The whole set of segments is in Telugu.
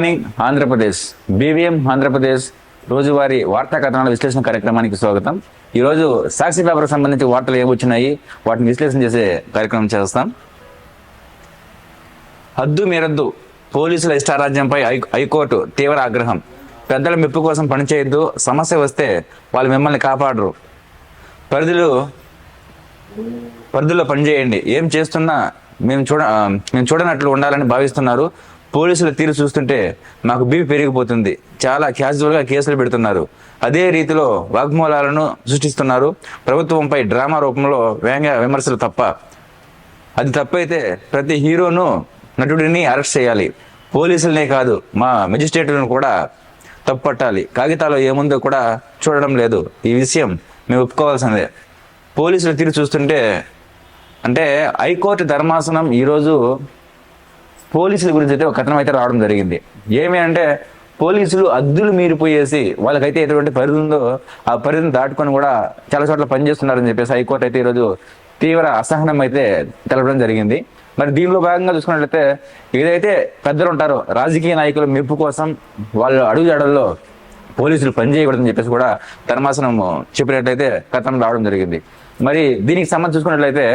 మార్నింగ్ ఆంధ్రప్రదేశ్. బీవీఎం ఆంధ్రప్రదేశ్. రోజువారీ వార్తా కథనాల విశ్లేషణ కార్యక్రమానికి స్వాగతం. ఈరోజు సాక్షి పేపర్ సంబంధించి వార్తలు ఏమొచ్చినాయి వాటిని విశ్లేషణ చేసే కార్యక్రమం చేస్తాం. హద్దు మీరద్దు పోలీసుల ఇష్టారాజ్యంపై హైకోర్టు తీవ్ర ఆగ్రహం. పెద్దల మెప్పు కోసం పనిచేయొద్దు సమస్య వస్తే వాళ్ళు మిమ్మల్ని కాపాడరు. పరిధులు పరిధిలో పనిచేయండి. ఏం చేస్తున్నా మేము చూడ మేము చూడనట్లు ఉండాలని భావిస్తున్నారు. పోలీసుల తీరు చూస్తుంటే మాకు బీపీ పెరిగిపోతుంది. చాలా క్యాజువల్గా కేసులు పెడుతున్నారు. అదే రీతిలో వాగ్మూలాలను సృష్టిస్తున్నారు. ప్రభుత్వంపై డ్రామా రూపంలో వ్యంగ్య విమర్శలు తప్ప. అది తప్పైతే ప్రతి హీరోను నటుడిని అరెస్ట్ చేయాలి. పోలీసులనే కాదు మా మెజిస్ట్రేట్లను కూడా తప్పుపట్టాలి. కాగితాలు ఏముందో కూడా చూడడం లేదు. ఈ విషయం మేము ఒప్పుకోవాల్సిందే. పోలీసుల తీరు చూస్తుంటే అంటే హైకోర్టు ధర్మాసనం ఈరోజు పోలీసుల గురించి అయితే ఒక కథనం అయితే రావడం జరిగింది. ఏమి అంటే పోలీసులు అద్దులు మీరిపోయేసి వాళ్ళకైతే ఎటువంటి పరిధి ఉందో ఆ పరిధిని దాటుకొని కూడా చాలా చోట్ల పనిచేస్తున్నారని చెప్పేసి హైకోర్టు అయితే ఈరోజు తీవ్ర అసహనం అయితే తెలపడం జరిగింది. మరి దీనిలో భాగంగా చూసుకున్నట్లయితే ఏదైతే పెద్దలు ఉంటారో రాజకీయ నాయకుల మెప్పు కోసం వాళ్ళు అడుగుజాడల్లో పోలీసులు పనిచేయకూడదని చెప్పేసి కూడా ధర్మాసనం చెప్పినట్లయితే కథనం రావడం జరిగింది. మరి దీనికి సంబంధించి చూసుకున్నట్లయితే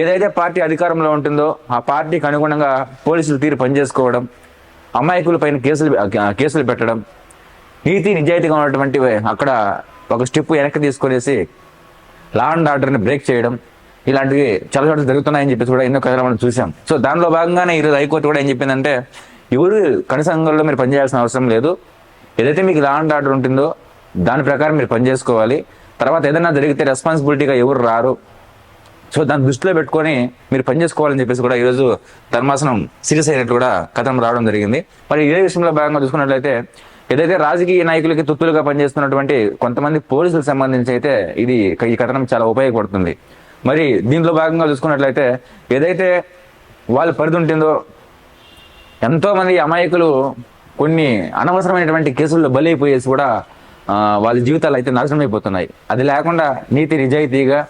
ఏదైతే పార్టీ అధికారంలో ఉంటుందో ఆ పార్టీకి అనుగుణంగా పోలీసులు తీరు పనిచేసుకోవడం అమాయకుల పైన కేసులు కేసులు పెట్టడం నీతి నిజాయితీగా ఉన్నటువంటి అక్కడ ఒక స్టెప్ వెనక్కి తీసుకునేసి లా అండ్ ఆర్డర్ని బ్రేక్ చేయడం ఇలాంటివి చాలా చోట్ల జరుగుతున్నాయని చెప్పేసి కూడా ఎన్నో కథలు మనం చూసాం సో దానిలో భాగంగానే ఈరోజు హైకోర్టు కూడా ఏం చెప్పిందంటే ఎవరు కనసంఘంలో మీరు పనిచేయాల్సిన అవసరం లేదు. ఏదైతే మీకు లా అండ్ ఆర్డర్ ఉంటుందో దాని ప్రకారం మీరు పనిచేసుకోవాలి. తర్వాత ఏదైనా జరిగితే రెస్పాన్సిబిలిటీగా ఎవరు రారు. సో దాన్ని దృష్టిలో పెట్టుకొని మీరు పనిచేసుకోవాలని చెప్పేసి కూడా ఈరోజు ధర్మాసనం సీరియస్ అయినట్టు కూడా కథనం రావడం జరిగింది. మరి ఇదే విషయంలో భాగంగా చూసుకున్నట్లయితే ఏదైతే రాజకీయ నాయకులకి తుత్తులుగా పనిచేస్తున్నటువంటి కొంతమంది పోలీసులకు సంబంధించి అయితే ఇది ఈ కథనం చాలా ఉపయోగపడుతుంది. మరి దీంట్లో భాగంగా చూసుకున్నట్లయితే ఏదైతే వాళ్ళ పరిధి ఉంటుందో ఎంతో మంది అమాయకులు కొన్ని అనవసరమైనటువంటి కేసుల్లో బలైపోయేసి కూడా వాళ్ళ జీవితాలు అయితే నాశనం అయిపోతున్నాయి. అది లేకుండా నీతి నిజాయితీగా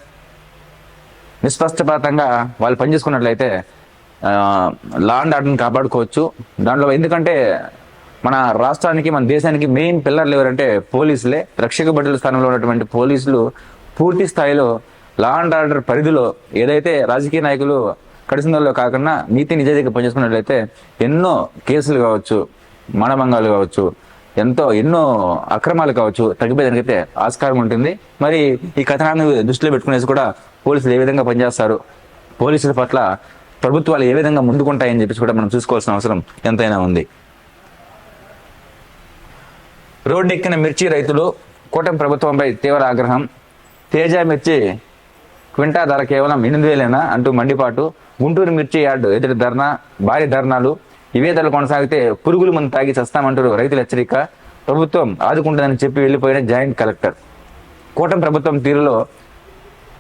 నిష్పష్టపాతంగా వాళ్ళు పనిచేసుకున్నట్లయితే ఆ, లా అండ్ ఆర్డర్ని కాపాడుకోవచ్చు. దాంట్లో ఎందుకంటే మన రాష్ట్రానికి మన దేశానికి మెయిన్ పిల్లర్లు ఎవరంటే పోలీసులే. రక్షక భటుల స్థానంలో ఉన్నటువంటి పోలీసులు పూర్తి స్థాయిలో లా అండ్ ఆర్డర్ పరిధిలో ఏదైతే రాజకీయ నాయకులు కడిసినలో కాకుండా నీతి నిజాయితీగా పనిచేసుకున్నట్లయితే ఎన్నో కేసులు కావచ్చు మానభంగాలు కావచ్చు ఎంతో ఎన్నో అక్రమాలు కావచ్చు తగ్గిపోయేదానికైతే ఆస్కారం ఉంటుంది. మరి ఈ కథనాన్ని దృష్టిలో పెట్టుకునేసి కూడా పోలీసులు ఏ విధంగా పనిచేస్తారు? పోలీసుల పట్ల ప్రభుత్వాలు ఏ విధంగా ముందుకుంటాయని చెప్పేసి కూడా మనం చూసుకోవాల్సిన అవసరం ఎంతైనా ఉంది. రోడ్డు ఎక్కిన మిర్చి రైతులు కూటమి ప్రభుత్వంపై తీవ్ర ఆగ్రహం. తేజ మిర్చి క్వింటా ధర కేవలం ఎనిమిది వేలేనా అంటూ మండిపాటు. గుంటూరు మిర్చి యార్డు ఎదుటి ధర్నా భారీ ధర్నాలు. ఇవే ధరలు కొనసాగితే పురుగులు మందు తాగి చస్తామంటారు రైతుల హెచ్చరిక. ప్రభుత్వం ఆదుకుంటుందని చెప్పి వెళ్ళిపోయిన జాయింట్ కలెక్టర్. కూటమి ప్రభుత్వం తీరులో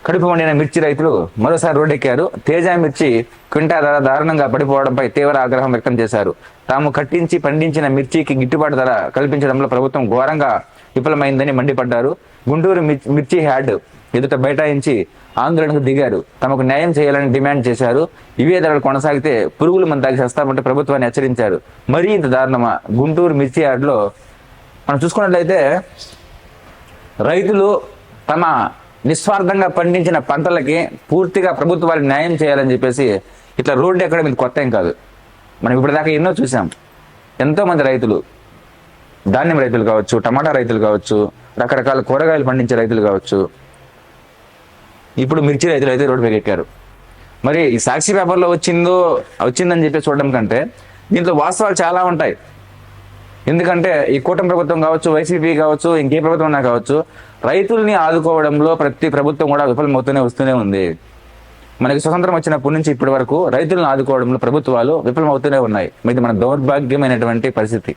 కడుపు వండిన మిర్చి రైతులు మరోసారి రోడ్డెక్కారు. తేజ మిర్చి క్వింటా ధర దారుణంగా పడిపోవడంపై తీవ్ర ఆగ్రహం వ్యక్తం చేశారు. తాము కట్టించి పండించిన మిర్చికి గిట్టుబాటు ధర కల్పించడంలో ప్రభుత్వం ఘోరంగా విఫలమైందని మండిపడ్డారు. గుంటూరు మిర్చి- మిర్చి హ్యాడ్ ఎదుట బైఠాయించి ఆందోళనకు దిగారు. తమకు న్యాయం చేయాలని డిమాండ్ చేశారు. ఇవే ధరలు కొనసాగితే పురుగులు మన దాగి చేస్తామంటే ప్రభుత్వాన్ని హెచ్చరించారు. మరీ ఇంత దారుణమా? గుంటూరు మిర్చి యార్డ్లో మనం చూసుకున్నట్లయితే రైతులు తమ నిస్వార్థంగా పండించిన పంటలకి పూర్తిగా ప్రభుత్వాలు న్యాయం చేయాలని చెప్పేసి ఇట్లా రోడ్డు ఎక్కడ ఇది కొత్త ఏం కాదు. మనం ఇప్పటిదాకా ఎన్నో చూసాం. ఎంతోమంది రైతులు ధాన్యం రైతులు కావచ్చు టమాటా రైతులు కావచ్చు రకరకాల కూరగాయలు పండించే రైతులు కావచ్చు ఇప్పుడు మిర్చి రైతులు అయితే రోడ్డు ఎక్కారు. మరి ఈ సాక్షి పేపర్లో వచ్చిందో వచ్చిందని చెప్పి చూడడం కంటే దీంట్లో వాస్తవాలు చాలా ఉంటాయి. ఎందుకంటే ఈ కూటమి ప్రభుత్వం కావచ్చు వైసీపీ కావచ్చు ఇంకే ప్రభుత్వం ఉన్నా కావచ్చు రైతుల్ని ఆదుకోవడంలో ప్రతి ప్రభుత్వం కూడా విఫలమవుతూనే వస్తూనే ఉంది. మనకి స్వతంత్రం వచ్చినప్పటి నుంచి ఇప్పటి వరకు రైతులను ఆదుకోవడంలో ప్రభుత్వాలు విఫలమవుతూనే ఉన్నాయి. మరి ఇది మన దౌర్భాగ్యమైనటువంటి పరిస్థితి.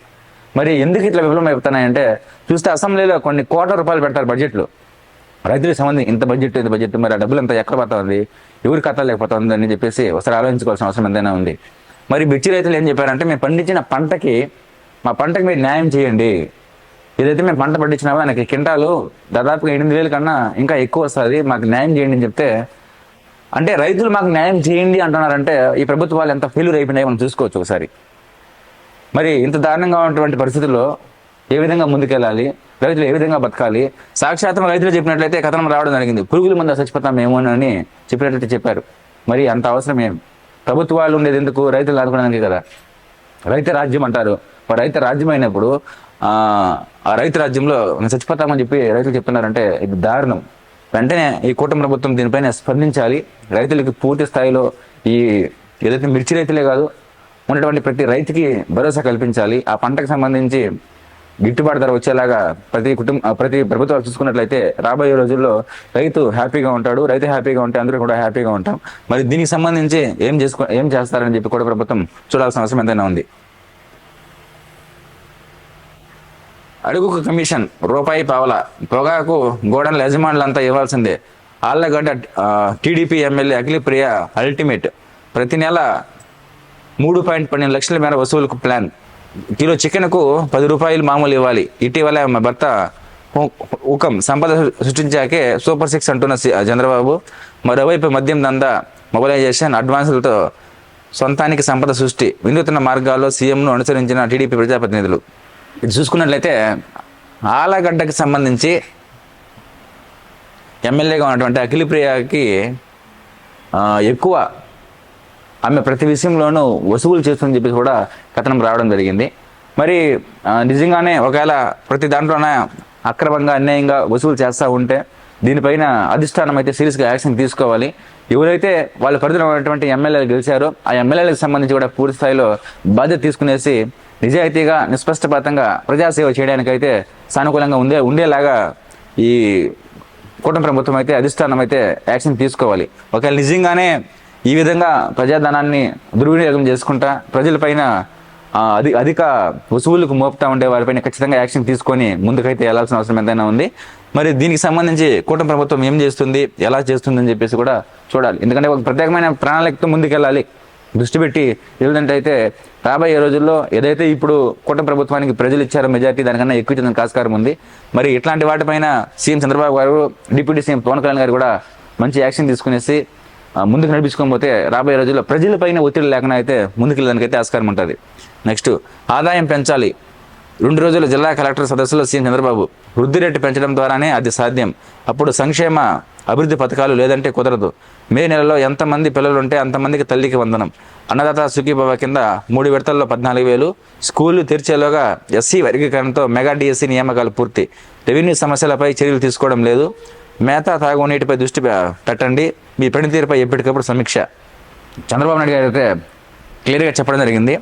మరి ఎందుకు ఇట్లా విఫలమవుతున్నాయంటే చూస్తే అసెంబ్లీలో కొన్ని కోట్ల రూపాయలు పెడతారు బడ్జెట్లు. రైతులకు సంబంధించి ఇంత బడ్జెట్ ఇంత బడ్జెట్ మరి ఆ డబ్బులు ఎంత ఎక్కడ పడుతుంది? ఎవరికి ఎవరి ఖాతా లేకపోతుంది అని చెప్పేసి ఒకసారి ఆలోచించుకోవాల్సిన అవసరం ఎంతైనా ఉంది. మరి మిర్చి రైతులు ఏం చెప్పారంటే మేము పండించిన పంటకి మా పంటకి మీరు న్యాయం చేయండి. ఏదైతే మేము పంట పండించినామో ఆయనకి కింటాలు దాదాపుగా ఎనిమిది వేల కన్నా ఇంకా ఎక్కువ వస్తుంది మాకు న్యాయం చేయండి అని చెప్తే అంటే రైతులు మాకు న్యాయం చేయండి అంటున్నారంటే ఈ ప్రభుత్వాలు ఎంత ఫెయిల్యూర్ అయిపోయినాయి మనం చూసుకోవచ్చు ఒకసారి. మరి ఇంత దారుణంగా ఉన్నటువంటి పరిస్థితుల్లో ఏ విధంగా ముందుకెళ్ళాలి? రైతులు ఏ విధంగా బతకాలి? సాక్షాత్మ రైతులు చెప్పినట్లయితే కథనం రావడం జరిగింది. పురుగుల ముందు చచ్చిపోతాం ఏమో అని చెప్పినట్లయితే చెప్పారు. మరి అంత అవసరం ఏం? ప్రభుత్వాలు ఉండేది ఎందుకు? రైతులు ఆదుకోవడానికి కదా. రైతు రాజ్యం అంటారు. రైతు రాజ్యం అయినప్పుడు ఆ రైతు రాజ్యంలో చచ్చిపోతామని చెప్పి రైతులు చెప్తున్నారంటే ఇది దారుణం. వెంటనే ఈ కూటమి ప్రభుత్వం దీనిపైన స్పందించాలి. రైతులకి పూర్తి స్థాయిలో ఈ ఏదైతే మిర్చి రైతులే కాదు ఉన్నటువంటి ప్రతి రైతుకి భరోసా కల్పించాలి. ఆ పంటకు సంబంధించి గిట్టుబాటు ధర వచ్చేలాగా ప్రతి కుటుంబ ప్రతి ప్రభుత్వాలు చూసుకున్నట్లయితే రాబోయే రోజుల్లో రైతు హ్యాపీగా ఉంటాడు. రైతు హ్యాపీగా ఉంటే అందరూ కూడా హ్యాపీగా ఉంటాం. మరి దీనికి సంబంధించి ఏం చేసుకో ఏం చేస్తారని చెప్పి కూడా ప్రభుత్వం చూడాల్సిన అవసరం ఎంతైనా ఉంది. అడుగుకు కమిషన్ రూపాయి పావల. పొగాకు గోడల యజమానులంతా ఇవ్వాల్సిందే. Allagadda TDP MLA Akhilapriya ultimate. ప్రతి నెల మూడు పాయింట్ పన్నెండు లక్షల మేర వసూలుకు ప్లాన్. కిలో చికెన్కు పది రూపాయలు మామూలు ఇవ్వాలి. ఇటీవల మా భర్త హు- సంపద సృష్టించాకే సూపర్ సిక్స్ అంటున్న సి- చంద్రబాబు. మరోవైపు మద్యం దందా మొబైలైజేషన్ అడ్వాన్సులతో సొంతానికి సంపద సృష్టి వినూత్న మార్గాల్లో సీఎంను అనుసరించిన టీడీపీ ప్రజాప్రతినిధులు. ఇది చూసుకున్నట్లయితే ఆలగడ్డకి సంబంధించి ఎమ్మెల్యేగా ఉన్నటువంటి అఖిలప్రియకి ఎక్కువ ఆమె ప్రతి విషయంలోనూ వసూలు చేస్తుందని చెప్పేసి కూడా కథనం రావడం జరిగింది. మరి నిజంగానే ఒకవేళ ప్రతి దాంట్లోనే అక్రమంగా అన్యాయంగా వసూలు చేస్తూ ఉంటే దీనిపైన అధిష్టానం అయితే సీరియస్గా యాక్షన్ తీసుకోవాలి. ఎవరైతే వాళ్ళ పరిధిలో ఉన్నటువంటి ఎమ్మెల్యేలు గెలిచారో ఆ ఎమ్మెల్యేలకు సంబంధించి కూడా పూర్తి స్థాయిలో బాధ్యత తీసుకునేసి నిజాయితీగా నిస్పష్టపాతంగా ప్రజాసేవ చేయడానికైతే సానుకూలంగా ఉండే ఉండేలాగా ఈ కూటమి ప్రభుత్వం అయితే అధిష్టానం అయితే యాక్షన్ తీసుకోవాలి. ఒకవేళ నిజంగానే ఈ విధంగా ప్రజాధనాన్ని దుర్వినియోగం చేసుకుంటా ప్రజలపైన అధి అధిక వసూళ్ళకు మోపుతా ఉండే వారిపైన ఖచ్చితంగా యాక్షన్ తీసుకొని ముందుకైతే వెళ్ళాల్సిన అవసరం ఎంతైనా ఉంది. మరి దీనికి సంబంధించి కూటమి ప్రభుత్వం ఏం చేస్తుంది ఎలా చేస్తుంది అని చెప్పేసి కూడా చూడాలి. ఎందుకంటే ఒక ప్రత్యేకమైన ప్రణాళికతో ముందుకెళ్ళాలి. దృష్టి పెట్టి ఏదంటే అయితే రాబోయే రోజుల్లో ఏదైతే ఇప్పుడు కూటమి ప్రభుత్వానికి ప్రజలు ఇచ్చారో మెజార్టీ దానికన్నా ఎక్కువ ఇచ్చిన ఆస్కారం ఉంది. మరి ఇట్లాంటి వాటిపైన సీఎం చంద్రబాబు గారు డిప్యూటీ సీఎం పవన్ కళ్యాణ్ గారు కూడా మంచి యాక్షన్ తీసుకునేసి ముందుకు నడిపించుకోకపోతే రాబోయే రోజుల్లో ప్రజలపైన ఒత్తిడి లేకుండా అయితే ముందుకెళ్ళడానికి అయితే ఆస్కారం ఉంటుంది. నెక్స్ట్ ఆదాయం పెంచాలి. రెండు రోజుల జిల్లా కలెక్టర్ సదస్సులో సీఎం చంద్రబాబు వృద్ధి రేటు పెంచడం ద్వారానే అది సాధ్యం. అప్పుడు సంక్షేమ అభివృద్ధి పథకాలు లేదంటే కుదరదు. మే నెలలో ఎంతమంది పిల్లలు ఉంటే అంతమందికి తల్లికి వందనం. అన్నదాత సుఖీభవ కింద మూడు విడతల్లో పద్నాలుగు వేలు. స్కూళ్ళు తెరిచేలోగా ఎస్సీ వర్గీకరణతో మెగా డిఎస్సీ నియామకాలు పూర్తి. రెవెన్యూ సమస్యలపై చర్యలు తీసుకోవడం లేదు. మేత తాగునీటిపై దృష్టి పెట్టండి. మీ పనితీరుపై ఎప్పటికప్పుడు సమీక్ష. చంద్రబాబు నాయుడు గారు అయితే క్లియర్గా చెప్పడం జరిగింది.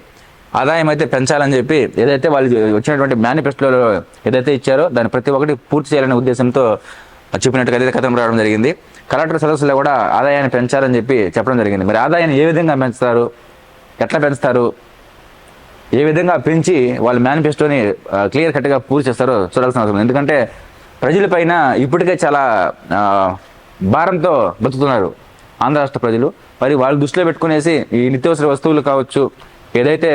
ఆదాయం అయితే పెంచాలని చెప్పి ఏదైతే వాళ్ళు వచ్చినటువంటి మేనిఫెస్టోలో ఏదైతే ఇచ్చారో దాన్ని ప్రతి ఒక్కటి పూర్తి చేయాలనే ఉద్దేశంతో చెప్పినట్టుగా అయితే కథనం రావడం జరిగింది. కలెక్టర్ సదస్సులో కూడా ఆదాయాన్ని పెంచాలని చెప్పి చెప్పడం జరిగింది. మరి ఆదాయాన్ని ఏ విధంగా పెంచుతారు? ఎట్లా పెంచుతారు? ఏ విధంగా పెంచి వాళ్ళ మేనిఫెస్టోని క్లియర్ కట్గా పూర్తి చేస్తారో చూడాల్సిన అవసరం ఎందుకంటే ఎందుకంటే ప్రజలపైన ఇప్పటికే చాలా భారంతో బతుకుతున్నారు ఆంధ్ర రాష్ట్ర ప్రజలు. మరి వాళ్ళు దృష్టిలో పెట్టుకునేసి ఈ నిత్యావసర వస్తువులు కావచ్చు ఏదైతే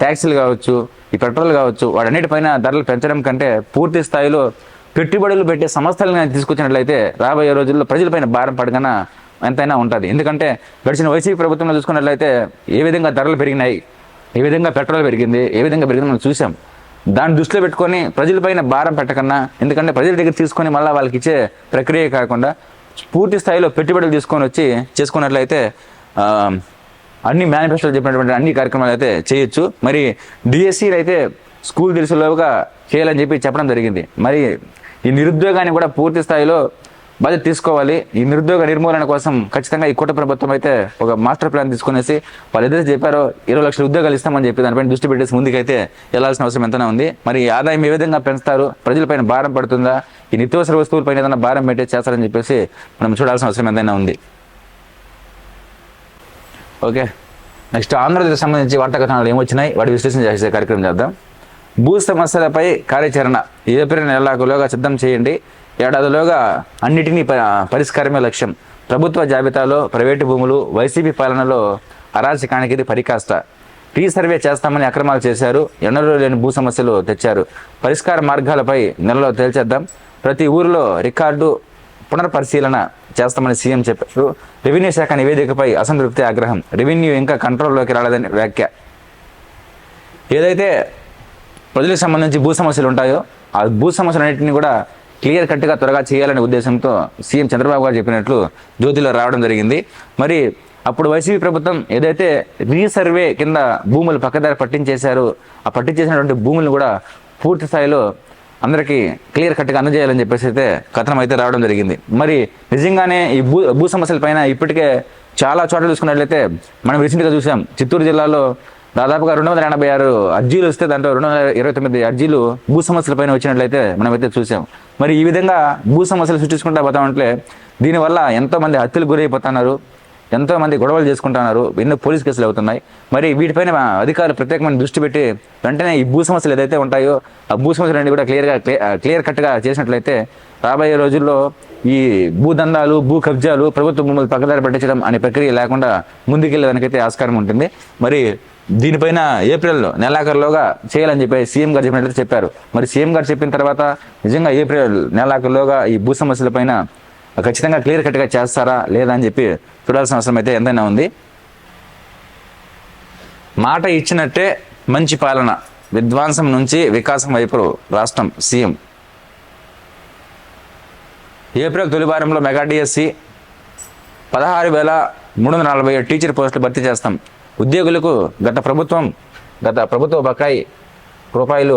ట్యాక్సీలు కావచ్చు ఈ పెట్రోల్ కావచ్చు వాటన్నిటిపైన ధరలు పెంచడం కంటే పూర్తి స్థాయిలో పెట్టుబడులు పెట్టే సంస్థలను కానీ తీసుకొచ్చినట్లయితే రాబోయే రోజుల్లో ప్రజలపైన భారం పడకన ఎంతైనా ఉంటుంది. ఎందుకంటే గడిచిన వైసీపీ ప్రభుత్వంలో చూసుకున్నట్లయితే ఏ విధంగా ధరలు పెరిగినాయి ఏ విధంగా పెట్రోల్ పెరిగింది ఏ విధంగా పెరిగింది మనం చూసాం. దాన్ని దృష్టిలో పెట్టుకొని ప్రజలపైన భారం పెట్టకన్నా ఎందుకంటే ప్రజల దగ్గర తీసుకొని మళ్ళీ వాళ్ళకి ఇచ్చే ప్రక్రియ కాకుండా పూర్తి స్థాయిలో పెట్టుబడులు తీసుకొని వచ్చి చేసుకున్నట్లయితే అన్ని మేనిఫెస్టోలు చెప్పినటువంటి అన్ని కార్యక్రమాలు అయితే చేయొచ్చు. మరి డిఎస్సీలు అయితే స్కూల్ తెలిసేలోగా చేయాలని చెప్పి చెప్పడం జరిగింది. మరి ఈ నిరుద్యోగాన్ని కూడా పూర్తి స్థాయిలో బాధ్యత తీసుకోవాలి. ఈ నిరుద్యోగ నిర్మూలన కోసం ఖచ్చితంగా ఈ కూట ప్రభుత్వం అయితే ఒక మాస్టర్ ప్లాన్ తీసుకునేసి వాళ్ళు ఏదైతే చెప్పారో ఇరవై లక్షల ఉద్యోగాలు ఇస్తామని చెప్పి దానిపైన దృష్టి పెట్టేసి ముందుకైతే వెళ్ళాల్సిన అవసరం ఎంతనే ఉంది. మరి ఆదాయం ఏ విధంగా పెంచుతారు ప్రజలపైన భారం పడుతుందా ఈ నిత్యావసర వస్తువులపైన ఏదైనా భారం పెట్టే చేస్తారని చెప్పేసి మనం చూడాల్సిన అవసరం ఎంతైనా ఉంది. ఓకే. నెక్స్ట్ ఆంధ్రప్రదేశ్ సంబంధించి వార్తా కథనాలు ఏమొచ్చినాయి వాటి విశ్లేషణ చేసే కార్యక్రమం చేద్దాం. భూ సమస్యలపై కార్యాచరణ ఏప్రిల్ నెలలోగా సిద్ధం చేయండి. ఏడాదిలోగా అన్నిటినీ ప- పరిష్కారమే లక్ష్యం. ప్రభుత్వ జాబితాలో ప్రైవేటు భూములు వైసీపీ పాలనలో అరాచకానికి ఇది పరికాష్ట టీ సర్వే చేస్తామని అక్రమాలు చేశారు ఎన్నడూ లేని భూ సమస్యలు తెచ్చారు. పరిష్కార మార్గాలపై నెలలో తేల్చేద్దాం. ప్రతి ఊరిలో రికార్డు పునర్పరిశీలన చేస్తామని సీఎం చెప్పారు. రెవెన్యూ శాఖ నివేదికపై అసంతృప్తి ఆగ్రహం. రెవెన్యూ ఇంకా కంట్రోల్లోకి రాలేదని వ్యాఖ్య. ఏదైతే ప్రజలకు సంబంధించి భూ సమస్యలు ఉంటాయో ఆ భూ సమస్యలన్నింటినీ కూడా క్లియర్ కట్గా త్వరగా చేయాలనే ఉద్దేశంతో సీఎం చంద్రబాబు గారు చెప్పినట్లు జ్యోతిలో రావడం జరిగింది. మరి అప్పుడు వైసీపీ ప్రభుత్వం ఏదైతే రీసర్వే కింద భూములు పక్కదారి పట్టించేశారో ఆ పట్టించేసినటువంటి భూములు కూడా పూర్తి స్థాయిలో అందరికీ క్లియర్ కట్గా అందజేయాలని చెప్పేసి అయితే కథనం అయితే రావడం జరిగింది. మరి నిజంగానే ఈ భూ భూ సమస్యల ఇప్పటికే చాలా చోట్ల చూసుకున్నట్లయితే మనం రీసెంట్గా చూసాం. చిత్తూరు జిల్లాలో దాదాపుగా రెండు వందల ఎనభై ఆరు అర్జీలు వస్తే దాంట్లో రెండు వందల ఇరవై తొమ్మిది అర్జీలు భూ సమస్యలపైన వచ్చినట్లయితే మనమైతే చూసాం. మరి ఈ విధంగా భూ సమస్యలు సృష్టించుకుంటా పోతామంటే దీనివల్ల ఎంతోమంది హత్యలు గురైపోతున్నారు ఎంతోమంది గొడవలు చేసుకుంటున్నారు ఎన్నో పోలీస్ కేసులు అవుతున్నాయి. మరి వీటిపైన అధికారులు ప్రత్యేకమైన దృష్టి పెట్టి వెంటనే ఈ భూ సమస్యలు ఏదైతే ఉంటాయో ఆ భూ సమస్యలు అన్ని కూడా క్లియర్గా క్లియర్ కట్గా చేసినట్లయితే రాబోయే రోజుల్లో ఈ భూదందాలు భూ కబ్జాలు ప్రభుత్వ భూములు పక్కదారి పట్టించడం అనే ప్రక్రియ లేకుండా ముందుకెళ్ళేదానికైతే ఆస్కారం ఉంటుంది. మరి దీనిపైన ఏప్రిల్లో నెలాఖరులోగా చేయాలని చెప్పి సీఎం గారు చెప్పినట్లయితే చెప్పారు. మరి సీఎం గారు చెప్పిన తర్వాత నిజంగా ఏప్రిల్ నెలాఖరులోగా ఈ భూ సమస్యలపైన ఖచ్చితంగా క్లియర్ కట్గా చేస్తారా లేదా అని చెప్పి చూడాల్సిన అవసరం అయితే ఎంతైనా ఉంది. మాట ఇచ్చినట్టే మంచి పాలన విధ్వంసం నుంచి వికాసం వైపు రాష్ట్రం సీఎం. ఏప్రిల్ తొలి వారంలో మెగా డిఎస్సి పదహారు వేల మూడు వందల నలభై ఏడు టీచర్ పోస్టులు భర్తీ చేస్తాం. ఉద్యోగులకు గత ప్రభుత్వం గత ప్రభుత్వ బకాయి రూపాయలు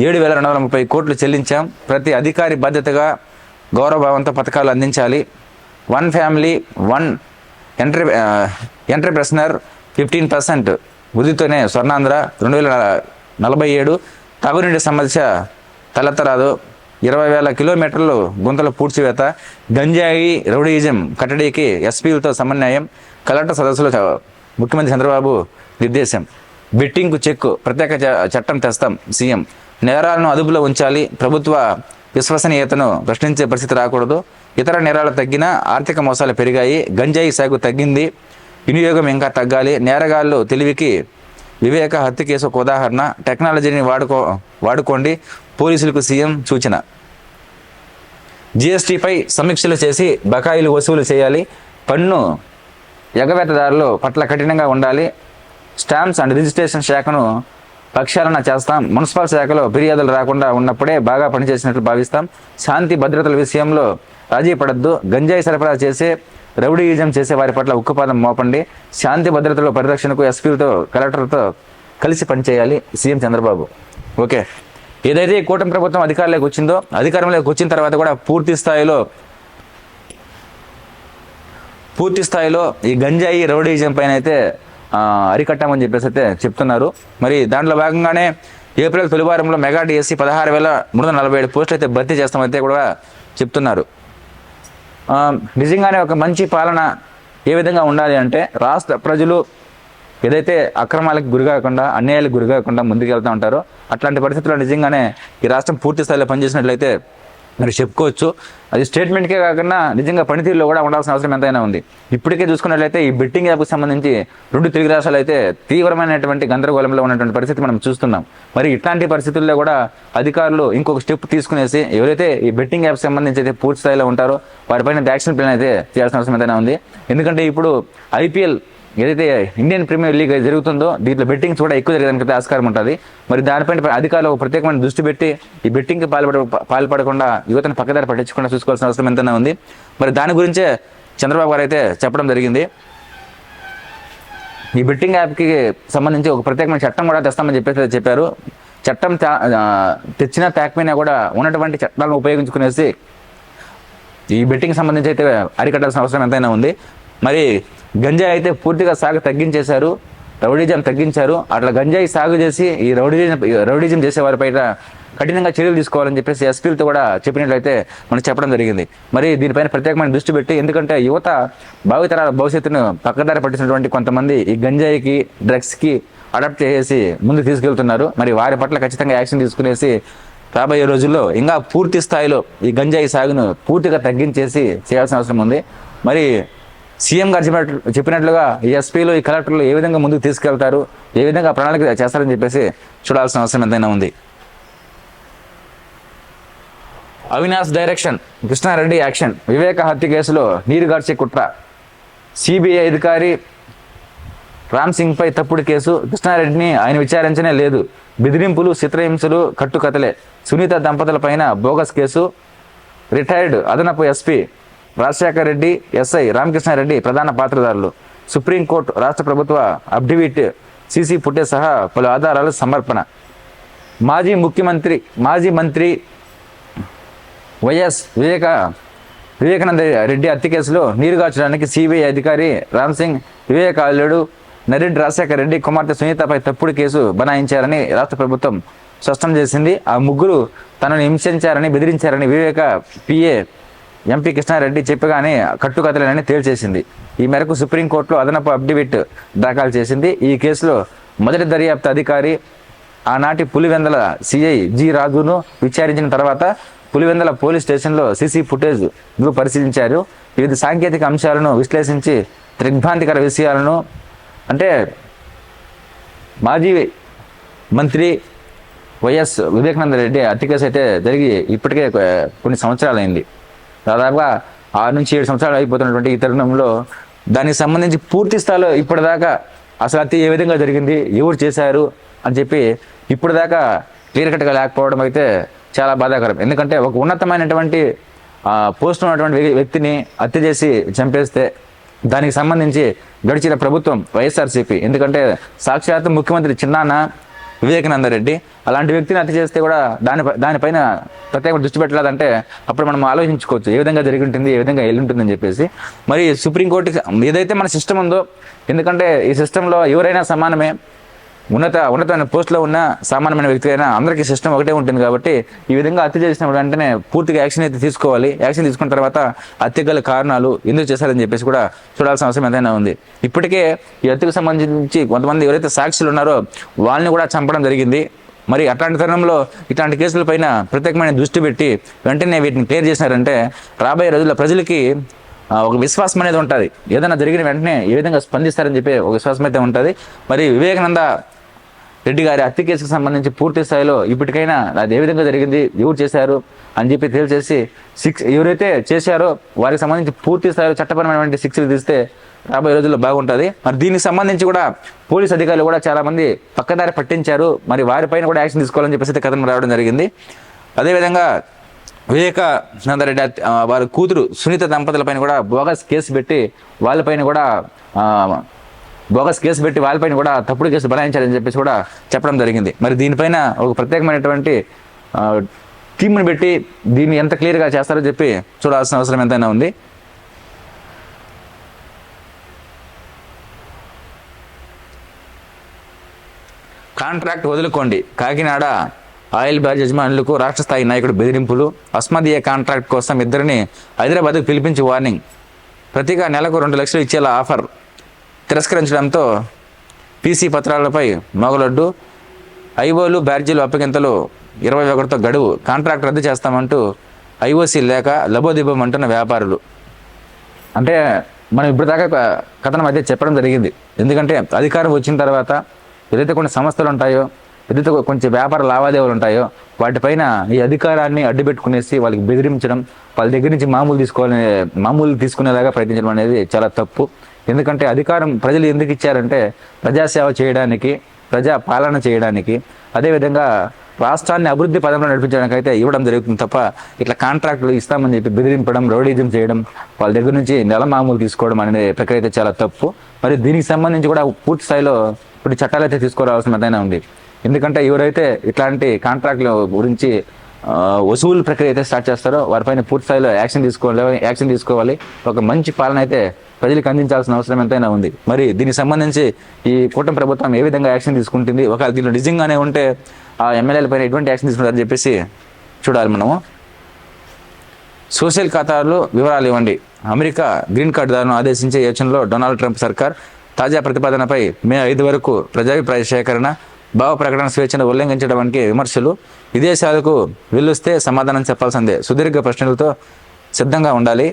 ఏడు వేల రెండు వందల ముప్పై కోట్లు చెల్లించాం. ప్రతి అధికారి బాధ్యతగా గౌరవభావంతో పథకాలు అందించాలి. One family one entry entrepreneur fifteen percent వృద్ధితోనే Swarnandhra రెండు వేల నలభై ఏడు తాగునీటి సమస్య తలెత్తరాదు. ఇరవై వేల కిలోమీటర్లు గుంతల పూడ్చివేత. గంజాయి రౌడీయిజం కట్టడికి ఎస్పీలతో సమన్వయం. కలెక్టర్ సదస్సులో ముఖ్యమంత్రి చంద్రబాబు నిర్దేశం. బెట్టింగ్కు చెక్కు ప్రత్యేక చ- చట్టం తెస్తాం సీఎం. నేరాలను అదుపులో ఉంచాలి ప్రభుత్వ విశ్వసనీయతను ప్రశ్నించే పరిస్థితి రాకూడదు. ఇతర నేరాలు తగ్గినా ఆర్థిక మోసాలు పెరిగాయి గంజాయి సాగు తగ్గింది వినియోగం ఇంకా తగ్గాలి. నేరగాళ్ళు తెలివికి వివేక హత్య కేసు ఒక ఉదాహరణ. టెక్నాలజీని వాడుకో వాడుకోండి పోలీసులకు సీఎం సూచన. జిఎస్టీపై సమీక్షలు చేసి బకాయిలు వసూలు చేయాలి. పన్ను ఎగవేతదారులు పట్ల కఠినంగా ఉండాలి. స్టాంప్స్ అండ్ రిజిస్ట్రేషన్ శాఖను ప్రక్షాళన చేస్తాం. మున్సిపల్ శాఖలో ఫిర్యాదులు రాకుండా ఉన్నప్పుడే బాగా పనిచేసినట్లు భావిస్తాం. శాంతి భద్రతల విషయంలో రాజీ పడద్దు. గంజాయి సరఫరా చేసే రౌడీయిజం చేసే వారి పట్ల ఉక్కుపాదం మోపండి. శాంతి భద్రతల పరిరక్షణకు ఎస్పీలతో కలెక్టర్తో కలిసి పనిచేయాలి. సీఎం చంద్రబాబు. ఓకే. ఏదైతే ఈ కూటమి ప్రభుత్వం అధికారంలోకి వచ్చిందో అధికారంలోకి వచ్చిన తర్వాత కూడా పూర్తి స్థాయిలో పూర్తి స్థాయిలో ఈ గంజాయి రౌడీజం పైన అయితే అరికట్టామని చెప్పేసి అయితే చెప్తున్నారు. మరి దాంట్లో భాగంగానే ఏప్రిల్ తొలి వారంలో మెగా డిఎస్సి పదహారు వేల మూడు వందల నలభై ఏడు పోస్టులు అయితే భర్తీ చేస్తామైతే కూడా చెప్తున్నారు. నిజంగానే ఒక మంచి పాలన ఏ విధంగా ఉండాలి అంటే రాష్ట్ర ప్రజలు ఏదైతే అక్రమాలకు గురికాకుండా అన్యాయాలకు గురికాకుండా ముందుకెళ్తూ ఉంటారో అట్లాంటి పరిస్థితుల్లో నిజంగానే ఈ రాష్ట్రం పూర్తి స్థాయిలో పనిచేసినట్లయితే మరి చెప్పుకోవచ్చు. అది స్టేట్మెంట్కే కాకుండా నిజంగా పనితీరులో కూడా ఉండాల్సిన అవసరం ఎంతైనా ఉంది. ఇప్పటికే చూసుకున్నట్లయితే ఈ బెట్టింగ్ యాప్కి సంబంధించి రెండు తెలుగు రాష్ట్రాలు అయితే తీవ్రమైనటువంటి గందరగోళంలో ఉన్నటువంటి పరిస్థితి మనం చూస్తున్నాం. మరి ఇట్లాంటి పరిస్థితుల్లో కూడా అధికారులు ఇంకొక స్టెప్ తీసుకునేసి ఎవరైతే ఈ బెట్టింగ్ యాప్ సంబంధించి అయితే పూర్తి స్థాయిలో ఉంటారో వారిపైన యాక్షన్ ప్లాన్ అయితే చేయాల్సిన అవసరం ఎంతైనా ఉంది. ఎందుకంటే ఇప్పుడు ఐపీఎల్ ఏదైతే ఇండియన్ ప్రీమియర్ లీగ్ జరుగుతుందో దీంట్లో బెట్టింగ్స్ కూడా ఎక్కువ జరిగేదానికి ఆస్కారం ఉంటుంది. మరి దానిపైన అధికారులు ఒక ప్రత్యేకమైన దృష్టి పెట్టి ఈ బెట్టింగ్కి పాల్పడ పాల్పడకుండా యువతను పక్కదారి పట్టించకుండా చూసుకోవాల్సిన అవసరం ఎంతైనా ఉంది. మరి దాని గురించే చంద్రబాబు గారు అయితే చెప్పడం జరిగింది. ఈ బెట్టింగ్ యాప్కి సంబంధించి ఒక ప్రత్యేకమైన చట్టం కూడా తెస్తామని చెప్పేసి చెప్పారు. చట్టం తెచ్చిన తెచ్చినా తేకపోయినా కూడా ఉన్నటువంటి చట్టాలను ఉపయోగించుకునేసి ఈ బెట్టింగ్ సంబంధించి అయితే అరికట్టాల్సిన అవసరం ఎంతైనా ఉంది. మరి గంజాయి అయితే పూర్తిగా సాగు తగ్గించేశారు రౌడీజం తగ్గించారు. అట్లా గంజాయి సాగు చేసి ఈ రౌడీజం రౌడీజం చేసేవారిపైన కఠినంగా చర్యలు తీసుకోవాలని చెప్పేసి ఎస్పీలతో కూడా చెప్పినట్లయితే మనం చెప్పడం జరిగింది. మరి దీనిపైన ప్రత్యేకమైన దృష్టి పెట్టి ఎందుకంటే యువత భావితరాల భవిష్యత్తును పక్కదారి పట్టించినటువంటి కొంతమంది ఈ గంజాయికి డ్రగ్స్కి అడాప్ట్ చేసేసి ముందు తీసుకెళ్తున్నారు. మరి వారి పట్ల ఖచ్చితంగా యాక్షన్ తీసుకునేసి రాబోయే రోజుల్లో ఇంకా పూర్తి స్థాయిలో ఈ గంజాయి సాగును పూర్తిగా తగ్గించేసి చేయాల్సిన అవసరం ఉంది. మరి సీఎం గారు చెప్పినట్లు చెప్పినట్లుగా ఈ ఎస్పీలు ఈ కలెక్టర్లు ఏ విధంగా ముందుకు తీసుకెళ్తారు ఏ విధంగా ప్రణాళిక చేస్తారని చెప్పేసి చూడాల్సిన అవసరం ఎంతైనా ఉంది. Avinash direction Krishna Reddy action. వివేక హత్య కేసులో నీరు గార్చే కుట్ర. సిబిఐ అధికారి రామ్ సింగ్ పై తప్పుడు కేసు. కృష్ణారెడ్డిని ఆయన విచారించనే లేదు. బెదిరింపులు చిత్రహింసలు కట్టుకథలే. సునీత దంపతుల పైన బోగస్ కేసు. రిటైర్డ్ అదనపు ఎస్పీ రాజశేఖర రెడ్డి ఎస్ఐ రామకృష్ణారెడ్డి ప్రధాన పాత్రదారులు సుప్రీంకోర్టు రాష్ట్ర ప్రభుత్వ అబ్డివిట్ సీసీ ఫుటేజ్ సహా పలు ఆధారాలు సమర్పణ. మాజీ ముఖ్యమంత్రి మాజీ మంత్రి వైఎస్ వివేక వివేకానంద రెడ్డి హత్య కేసులో నీరుగార్చడానికి సిబిఐ అధికారి రామ్ సింగ్ వివేక అల్లుడు నరెడ్డి రాజశేఖర రెడ్డి కుమార్తె సునీతపై తప్పుడు కేసు బనాయించారని రాష్ట్ర ప్రభుత్వం స్పష్టం చేసింది. ఆ ముగ్గురు తనను హింసించారని బెదిరించారని వివేక పిఏ ఎంపీ కృష్ణారెడ్డి చెప్పగానే కట్టుకథలేనని తేల్చేసింది. ఈ మేరకు సుప్రీంకోర్టులో అదనపు అఫిడవిట్ దాఖలు చేసింది. ఈ కేసులో మొదటి దర్యాప్తు అధికారి ఆనాటి పులివెందల సిఐ జి రాజును విచారించిన తర్వాత పులివెందల పోలీస్ స్టేషన్లో సీసీ ఫుటేజ్ పరిశీలించారు. వివిధ సాంకేతిక అంశాలను విశ్లేషించి దిగ్భ్రాంతికర విషయాలను అంటే మాజీ మంత్రి వైఎస్ వివేకానంద రెడ్డి హత్య కేసు అయితే జరిగి ఇప్పటికే కొన్ని సంవత్సరాలు అయింది దాదాపుగా ఆరు నుంచి ఏడు సంవత్సరాలు అయిపోతున్నటువంటి ఈ తరుణంలో దానికి సంబంధించి పూర్తి స్థాయిలో ఇప్పటిదాకా అసలు హత్య ఏ విధంగా జరిగింది ఎవరు చేశారు అని చెప్పి ఇప్పటిదాకా క్లియర్ కట్గా లేకపోవడం అయితే చాలా బాధాకరం. ఎందుకంటే ఒక ఉన్నతమైనటువంటి పోస్ట్ ఉన్నటువంటి వ్యక్తిని హత్య చేసి చంపేస్తే దానికి సంబంధించి గడిచిన ప్రభుత్వం వైఎస్ఆర్సీపీ. ఎందుకంటే సాక్షాత్ ముఖ్యమంత్రి చిన్నాన్న వివేకానంద రెడ్డి అలాంటి వ్యక్తిని హత్య చేస్తే కూడా దాని దానిపైన ప్రత్యేక దృష్టి పెట్టలేదంటే అప్పుడు మనం ఆలోచించుకోవచ్చు ఏ విధంగా జరిగి ఉంటుంది ఏ విధంగా వెళ్ళి ఉంటుందని చెప్పేసి. మరి సుప్రీంకోర్టు ఏదైతే మన సిస్టమ్ ఉందో ఎందుకంటే ఈ సిస్టంలో ఎవరైనా సమానమే ఉన్నత ఉన్నతమైన పోస్టులో ఉన్న సామాన్యమైన వ్యక్తి అయినా అందరికీ సిస్టమ్ ఒకటే ఉంటుంది కాబట్టి ఈ విధంగా హత్య చేసిన వెంటనే పూర్తిగా యాక్షన్ అయితే తీసుకోవాలి. యాక్షన్ తీసుకున్న తర్వాత హత్య గల కారణాలు ఎందుకు చేశారని చెప్పేసి కూడా చూడాల్సిన అవసరం ఏదైనా ఉంది. ఇప్పటికే ఈ హత్యకు సంబంధించి కొంతమంది ఎవరైతే సాక్షులు ఉన్నారో వాళ్ళని కూడా చంపడం జరిగింది. మరి అట్లాంటి తరుణంలో ఇట్లాంటి కేసులపైన ప్రత్యేకమైన దృష్టి పెట్టి వెంటనే వీటిని క్లియర్ చేసినారంటే రాబోయే రోజుల్లో ప్రజలకి ఒక విశ్వాసం అనేది ఉంటుంది. ఏదైనా జరిగిన వెంటనే ఏ విధంగా స్పందిస్తారని చెప్పి ఒక విశ్వాసం అయితే ఉంటుంది. మరి వివేకానంద రెడ్డి గారి హత్య కేసుకు సంబంధించి పూర్తి స్థాయిలో ఇప్పటికైనా అది ఏ విధంగా జరిగింది ఎవరు చేశారు అని చెప్పి తేల్చేసి శిక్ష ఎవరైతే చేశారో వారికి సంబంధించి పూర్తి స్థాయిలో చట్టపరమైనటువంటి శిక్షలు తీస్తే రాబోయే రోజుల్లో బాగుంటుంది. మరి దీనికి సంబంధించి కూడా పోలీస్ అధికారులు కూడా చాలా మంది పక్కదారి పట్టించారు. మరి వారిపైన కూడా యాక్షన్ తీసుకోవాలని చెప్పేసి కథను కథనం రావడం జరిగింది. అదేవిధంగా వివేకానందరెడ్డి వారి కూతురు సునీత దంపతులపైన కూడా బోగస్ కేసు పెట్టి వాళ్ళపైన కూడా బోగస్ కేసు పెట్టి వాళ్ళపైన కూడా తప్పుడు కేసు బనాయించారని చెప్పేసి కూడా చెప్పడం జరిగింది. మరి దీనిపైన ఒక ప్రత్యేకమైనటువంటి ఆ, టీంని పెట్టి దీన్ని ఎంత క్లియర్గా చేస్తారో చెప్పి చూడాల్సిన అవసరం ఎంతైనా ఉంది. కాంట్రాక్ట్ వదులుకోండి. కాకినాడ ఆయిల్ బ్యారేజ్ యజమానులకు రాష్ట్ర స్థాయి నాయకుడు బెదిరింపులు. అస్మదీయ కాంట్రాక్ట్ కోసం ఇద్దరిని హైదరాబాద్కు పిలిపించి వార్నింగ్. ప్రతిగా నెలకు రెండు లక్షలు ఇచ్చేలా ఆఫర్. తిరస్కరించడంతో పీసీ పత్రాలపై మొగలొడ్డు ఐఓలు బ్యార్జీలు అప్పగింతలు ఇరవై ఒకటితో గడువు. కాంట్రాక్ట్ రద్దు చేస్తామంటూ ఐఓసీ లేక లబోదిబోమంటున్న వ్యాపారులు. అంటే మనం ఇప్పుడు దాకా ఒక కథనం అయితే చెప్పడం జరిగింది. ఎందుకంటే అధికారం వచ్చిన తర్వాత ఏదైతే కొన్ని సంస్థలు ఉంటాయో ఏదైతే కొంచెం వ్యాపార లావాదేవీలు ఉంటాయో వాటిపైన ఈ అధికారాన్ని అడ్డుపెట్టుకునేసి వాళ్ళకి బెదిరించడం వాళ్ళ దగ్గర నుంచి మామూలు తీసుకోవాలనే మామూలు తీసుకునేలాగా ప్రయత్నించడం అనేది చాలా తప్పు. ఎందుకంటే అధికారం ప్రజలు ఎందుకు ఇచ్చారంటే ప్రజాసేవ చేయడానికి ప్రజా పాలన చేయడానికి అదేవిధంగా రాష్ట్రాన్ని అభివృద్ధి పదంలో నడిపించడానికి అయితే ఇవ్వడం జరుగుతుంది తప్ప ఇట్లా కాంట్రాక్టులు ఇస్తామని చెప్పి బెదిరింపడం రౌడీజం చేయడం వాళ్ళ దగ్గర నుంచి నెల మామూలు తీసుకోవడం అనే ప్రక్రియ అయితే చాలా తప్పు. మరి దీనికి సంబంధించి కూడా పూర్తి స్థాయిలో ఇప్పుడు చట్టాలు అయితే తీసుకోవాల్సిన ఉంది. ఎందుకంటే ఎవరైతే ఇట్లాంటి కాంట్రాక్టుల గురించి వసూలు ప్రక్రియ అయితే స్టార్ట్ చేస్తారో వారిపైన పూర్తి స్థాయిలో యాక్షన్ తీసుకోవాలి యాక్షన్ తీసుకోవాలి. ఒక మంచి పాలన అయితే ప్రజలకు అందించాల్సిన అవసరం ఎంతైనా ఉంది. మరి దీనికి సంబంధించి ఈ కూటమి ప్రభుత్వం ఏ విధంగా యాక్షన్ తీసుకుంటుంది? ఒకవేళ దీనిలో నిజంగానే ఉంటే ఆ ఎమ్మెల్యేల పైన ఎటువంటి యాక్షన్ తీసుకుంటారని చెప్పేసి చూడాలి మనము. సోషల్ ఖాతాలో వివరాలు ఇవ్వండి. అమెరికా గ్రీన్ కార్డుదారును ఆదేశించే యోచనలో డొనాల్డ్ ట్రంప్ సర్కార్ తాజా ప్రతిపాదనపై మే ఐదు వరకు ప్రజాభిప్రాయ సేకరణ భావ ప్రకటన స్వేచ్ఛను ఉల్లంఘించడం వంటి విమర్శలు విదేశాలకు వెళ్ళొస్తే సమాధానం చెప్పాల్సిందే. సుదీర్ఘ ప్రశ్నలతో సిద్ధంగా ఉండాలి.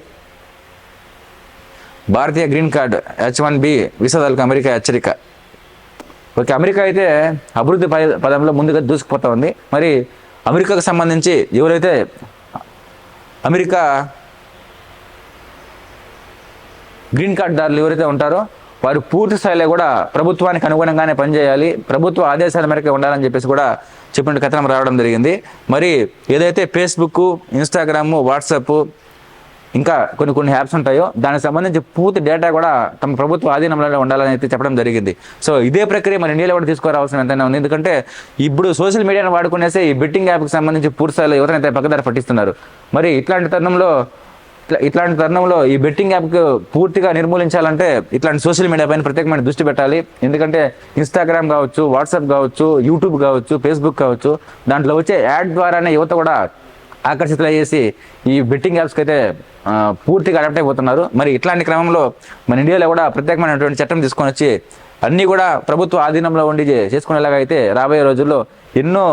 భారతీయ green card H one B విసాదాలకు America హెచ్చరిక. ఓకే అమెరికా అయితే అభివృద్ధి పద- పదంలో ముందుగా దూసుకుపోతా ఉంది. మరి అమెరికాకు సంబంధించి ఎవరైతే అమెరికా గ్రీన్ కార్డ్ దారులు ఎవరైతే ఉంటారో వారు పూర్తి స్థాయిలో కూడా ప్రభుత్వానికి అనుగుణంగానే పనిచేయాలి. ప్రభుత్వ ఆదేశాల మేరకు ఉండాలని చెప్పేసి కూడా చెప్పినట్టు కథనం రావడం జరిగింది. మరి ఏదైతే ఫేస్బుక్ ఇన్స్టాగ్రాము వాట్సాప్ ఇంకా కొన్ని కొన్ని యాప్స్ ఉంటాయో దానికి సంబంధించి పూర్తి డేటా కూడా తమ ప్రభుత్వ ఆధీనంలో ఉండాలని అయితే చెప్పడం జరిగింది. సో ఇదే ప్రక్రియ మన ఇండియాలో కూడా తీసుకురావాల్సిన ఎంతైనా ఉంది. ఎందుకంటే ఇప్పుడు సోషల్ మీడియాను వాడుకునేసే ఈ బెట్టింగ్ యాప్కి సంబంధించి పూర్తిస్థాయిలో ఎవరైతే పక్కదారి పట్టిస్తున్నారు మరి ఇట్లాంటి తరుణంలో ఇట్లా- ఇట్లాంటి తరుణంలో ఈ బెట్టింగ్ యాప్ పూర్తిగా నిర్మూలించాలంటే ఇట్లాంటి సోషల్ మీడియా పైన ప్రత్యేకమైన దృష్టి పెట్టాలి. ఎందుకంటే ఇన్స్టాగ్రామ్ కావచ్చు వాట్సాప్ కావచ్చు యూట్యూబ్ కావచ్చు ఫేస్బుక్ కావచ్చు దాంట్లో వచ్చే యాడ్ ద్వారానే యువత కూడా ఆకర్షితులయ్యేసి ఈ బెట్టింగ్ యాప్స్కి అయితే పూర్తిగా అడాప్ట్ అయిపోతున్నారు. మరి ఇట్లాంటి క్రమంలో మన ఇండియాలో కూడా ప్రత్యేకమైనటువంటి చట్టం తీసుకొని వచ్చి అన్నీ కూడా ప్రభుత్వ ఆధీనంలో ఉండి చేసుకునేలాగా అయితే రాబోయే రోజుల్లో ఎన్నో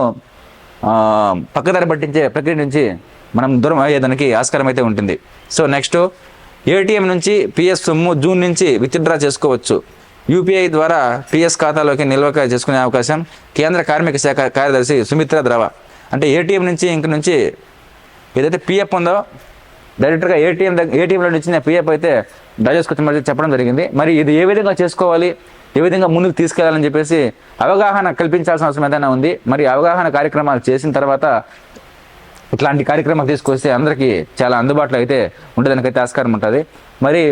పక్కదారి పట్టించే ప్రక్రియ నుంచి మనం దూరం అయ్యేదానికి ఆస్కారం అయితే ఉంటుంది. సో నెక్స్ట్ ఏటీఎం నుంచి పిఎస్ సొమ్ము జూన్ నుంచి విత్డ్రా చేసుకోవచ్చు. యూపీఐ ద్వారా పిఎస్ ఖాతాలోకి నిల్వక చేసుకునే అవకాశం కేంద్ర కార్మిక శాఖ కార్యదర్శి సుమిత్ర ద్రవ. అంటే ఏటీఎం నుంచి ఇంక నుంచి ఏదైతే పిఎఫ్ ఉందో డైరెక్ట్గా ఏటీఎం దగ్గర ఏటీఎంలో నుంచి పిఎఫ్ అయితే డ్రా చేసుకోవచ్చు మరి చెప్పడం జరిగింది. మరి ఇది ఏ విధంగా చేసుకోవాలి? ఏ విధంగా ముందుకు తీసుకెళ్ళాలని చెప్పేసి అవగాహన కల్పించాల్సిన అవసరం ఏదైనా ఉంది? మరి అవగాహన కార్యక్రమాలు చేసిన తర్వాత ఇట్లాంటి కార్యక్రమాలు తీసుకొస్తే అందరికీ చాలా అందుబాటులో అయితే ఉండేదానికైతే ఆస్కారం ఉంటుంది. మరి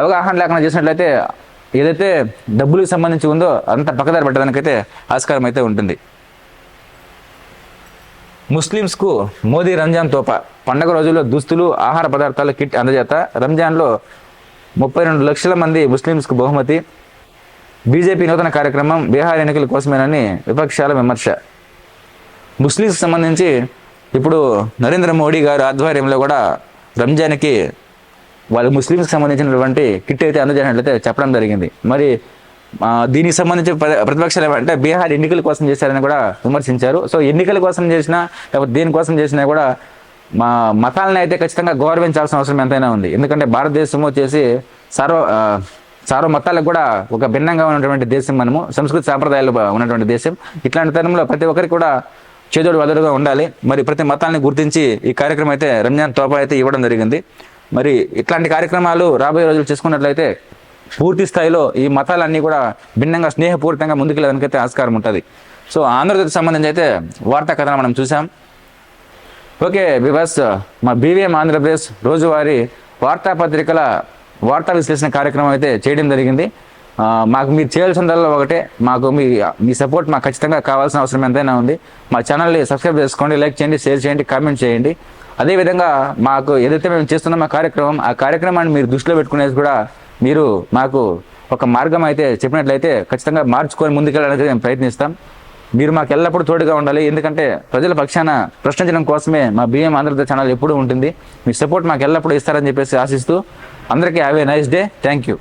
అవగాహన లేకుండా చేసినట్లయితే ఏదైతే డబ్బులకు సంబంధించి ఉందో అంత పక్కదారి పెట్టడానికైతే ఆస్కారం అయితే ఉంటుంది. ముస్లిమ్స్కు మోదీ రంజాన్ తోప. పండగ రోజుల్లో దుస్తులు ఆహార పదార్థాల కిట్ అందజేత. రంజాన్లో ముప్పై రెండు లక్షల మంది ముస్లిమ్స్కు బహుమతి. బీజేపీ నూతన కార్యక్రమం బీహార్ ఎన్నికల కోసమేనని విపక్షాల విమర్శ. ముస్లింస్కి సంబంధించి ఇప్పుడు నరేంద్ర మోడీ గారు ఆధ్వర్యంలో కూడా రంజాన్కి వాళ్ళు ముస్లింస్కి సంబంధించినటువంటి కిట్ అయితే అందజేసినట్లయితే చెప్పడం జరిగింది. మరి దీనికి సంబంధించి ప్ర- ప్రతిపక్షాలు ఏమంటే బీహార్ ఎన్నికల కోసం చేశారని కూడా విమర్శించారు. సో ఎన్నికల కోసం చేసినా లేకపోతే దీనికోసం చేసినా కూడా మా మతాలను అయితే ఖచ్చితంగా గౌరవించాల్సిన అవసరం ఎంతైనా ఉంది. ఎందుకంటే భారతదేశం వచ్చేసి సర్వ సర్వ మతాలకు కూడా ఒక భిన్నంగా ఉన్నటువంటి దేశం మనము సంస్కృతి సాంప్రదాయాలు ఉన్నటువంటి దేశం. ఇట్లాంటి తరంలో ప్రతి ఒక్కరికి కూడా చేదోడు వదలుగా ఉండాలి. మరి ప్రతి మతాన్ని గుర్తించి ఈ కార్యక్రమం అయితే రంజాన్ తోపా అయితే ఇవ్వడం జరిగింది. మరి ఇట్లాంటి కార్యక్రమాలు రాబోయే రోజులు చేసుకున్నట్లయితే పూర్తి స్థాయిలో ఈ మతాలన్నీ కూడా భిన్నంగా స్నేహపూరితంగా ముందుకెళ్ళడానికైతే ఆస్కారం ఉంటుంది. సో ఆంధ్రప్రదేశ్ సంబంధించి అయితే వార్తా కథనం మనం చూసాం ఓకే వివాస్ మా బీవీఎం ఆంధ్రప్రదేశ్ రోజువారీ వార్తాపత్రికల వార్తా విశ్లేషణ కార్యక్రమం అయితే చేయడం జరిగింది. మాకు మీరు చేయాల్సిందల్లా ఒకటే మాకు మీ మీ సపోర్ట్ మాకు ఖచ్చితంగా కావాల్సిన అవసరం ఎంతైనా ఉంది. మా ఛానల్ని సబ్స్క్రైబ్ చేసుకోండి లైక్ చేయండి షేర్ చేయండి కామెంట్ చేయండి. అదేవిధంగా మాకు ఏదైతే మేము చేస్తున్నామో మా కార్యక్రమం ఆ కార్యక్రమాన్ని మీరు దృష్టిలో పెట్టుకునేది కూడా మీరు మాకు ఒక మార్గం అయితే చెప్పినట్లయితే ఖచ్చితంగా మార్చుకొని ముందుకెళ్ళడానికి మేము ప్రయత్నిస్తాం. మీరు మాకు ఎల్లప్పుడూ తోడుగా ఉండాలి. ఎందుకంటే ప్రజల పక్షాన ప్రశ్నించడం కోసమే మా బిఎం ఆంధ్రప్రదేశ్ ఛానల్ ఎప్పుడూ ఉంటుంది. మీ సపోర్ట్ మాకు ఎల్లప్పుడూ ఇస్తారని చెప్పేసి ఆశిస్తూ అందరికీ have a nice day. Thank you.